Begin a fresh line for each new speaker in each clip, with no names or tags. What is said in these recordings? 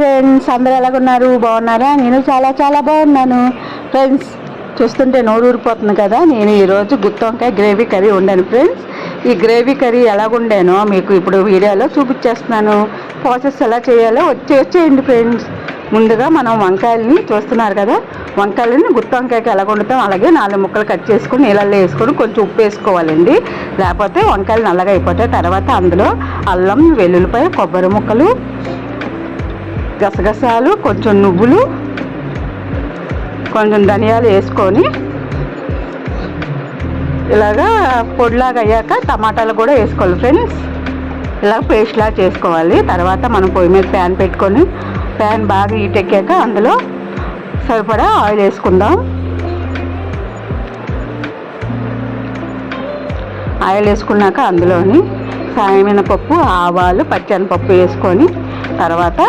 Friends అందరూ ఎలాగున్నారు? బాగున్నారా? నేను చాలా చాలా బాగున్నాను. ఫ్రెండ్స్ చూస్తుంటే నోరు ఊరిపోతుంది కదా? నేను ఈరోజు గుత్తి వంకాయ గ్రేవీ కర్రీ వండాను ఫ్రెండ్స్ ఈ గ్రేవీ కర్రీ ఎలాగుండానో మీకు ఇప్పుడు వీడియోలో చూపించేస్తున్నాను. ప్రాసెస్ ఎలా చేయాలో వచ్చి వచ్చేయండి ఫ్రెండ్స్ ముందుగా మనం వంకాయలని చూస్తున్నారు కదా? వంకాయలని గుత్తి వంకాయకి ఎలా వండుతాం? అలాగే నాలుగు ముక్కలు కట్ చేసుకుని నీళ్ళల్లో వేసుకొని కొంచెం ఉప్పు వేసుకోవాలండి. లేకపోతే వంకాయలు నల్లగా అయిపోతాయి. తర్వాత అందులో అల్లం వెల్లుల్లిపాయ కొబ్బరి ముక్కలు గసగసాలు కొంచెం నువ్వులు కొంచెం ధనియాలు వేసుకొని ఇలాగా పొడిలాగా అయ్యాక టమాటాలు కూడా వేసుకోవాలి ఫ్రెండ్స్. ఇలా పేస్ట్లా చేసుకోవాలి. తర్వాత మనం పొయ్యి మీద ప్యాన్ పెట్టుకొని ప్యాన్ బాగా హీట్ ఎక్కాక అందులో సరిపడా ఆయిల్ వేసుకుందాం. ఆయిల్ వేసుకున్నాక అందులోని సాయమైన పప్పు ఆవాలు పచ్చని పప్పు వేసుకొని తర్వాత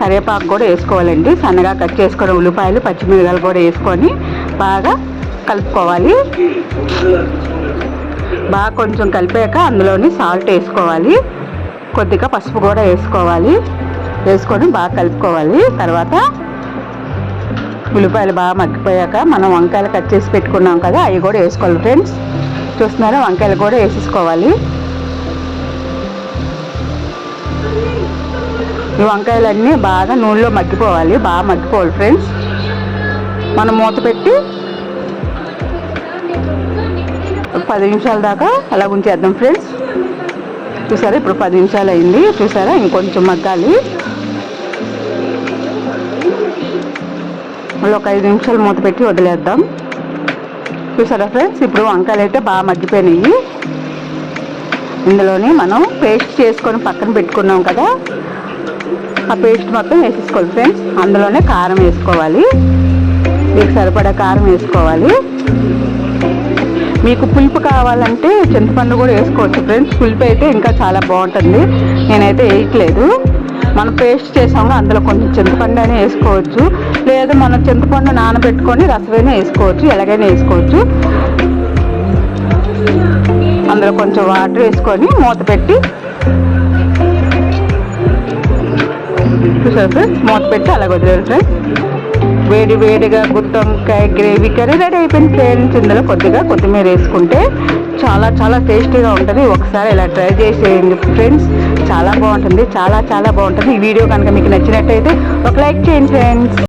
కరివేపాకు కూడా వేసుకోవాలండి. సన్నగా కట్ చేసుకొని ఉల్లిపాయలు పచ్చిమిరపకాయలు కూడా వేసుకొని బాగా కలుపుకోవాలి. బాగా కొంచెం కలిపాక అందులోని సాల్ట్ వేసుకోవాలి. కొద్దిగా పసుపు కూడా వేసుకోవాలి. వేసుకొని బాగా కలుపుకోవాలి. తర్వాత ఉల్లిపాయలు బాగా మగ్గిపోయాక మనం వంకాయలు కట్ చేసి పెట్టుకున్నాం కదా అవి కూడా వేసుకోవాలి ఫ్రెండ్స్. చూస్తున్నారా? వంకాయలు కూడా వేసేసుకోవాలి. ఈ వంకాయలన్నీ బాగా నూనెలో మగ్గిపోవాలి. బాగా మగ్గిపోవాలి ఫ్రెండ్స్ మనం మూత పెట్టి పది నిమిషాల దాకా అలా ఉంచేద్దాం ఫ్రెండ్స్ చూసారా? ఇప్పుడు పది నిమిషాలు అయింది. చూసారా? ఇంకొంచెం మగ్గాలి. మళ్ళీ ఒక ఐదు నిమిషాలు మూత పెట్టి వదిలేద్దాం. చూసారా ఫ్రెండ్స్ ఇప్పుడు వంకాయలు అయితే బాగా మగ్గిపోయినాయి. ఇందులోనే మనం పేస్ట్ చేసుకొని పక్కన పెట్టుకున్నాం కదా. ఆ పేస్ట్ మొత్తం వేసేసుకోవాలి ఫ్రెండ్స్. అందులోనే కారం వేసుకోవాలి. మీకు సరిపడా కారం వేసుకోవాలి. మీకు పులుపు కావాలంటే చింతపండు కూడా వేసుకోవచ్చు ఫ్రెండ్స్. పులుపు అయితే ఇంకా చాలా బాగుంటుంది. నేనైతే వేయట్లేదు. మనం పేస్ట్ చేసాము అందులో కొంచెం చింతపండు అయినా వేసుకోవచ్చు. లేదా మనం చింతపండు నానబెట్టుకొని రసమైనా వేసుకోవచ్చు ఎలాగైనా వేసుకోవచ్చు. అందులో కొంచెం వాటర్ వేసుకొని మూత పెట్టి చూసారు ఫ్రెండ్స్ మూత పెట్టి అలా వదిలేదు ఫ్రెండ్స్ వేడి వేడిగా గుత్తొంకాయ గ్రేవీ కర్రీ రెడీ అయిపోయింది ఫ్రెండ్స్ ఇందులో కొద్దిగా కొత్తిమీర వేసుకుంటే చాలా చాలా టేస్టీగా ఉంటుంది. ఒకసారి ఇలా ట్రై చేసేయండి ఫ్రెండ్స్ చాలా బాగుంటుంది చాలా చాలా బాగుంటుంది. ఈ వీడియో కనుక మీకు నచ్చినట్టయితే ఒక లైక్ చేయండి ఫ్రెండ్స్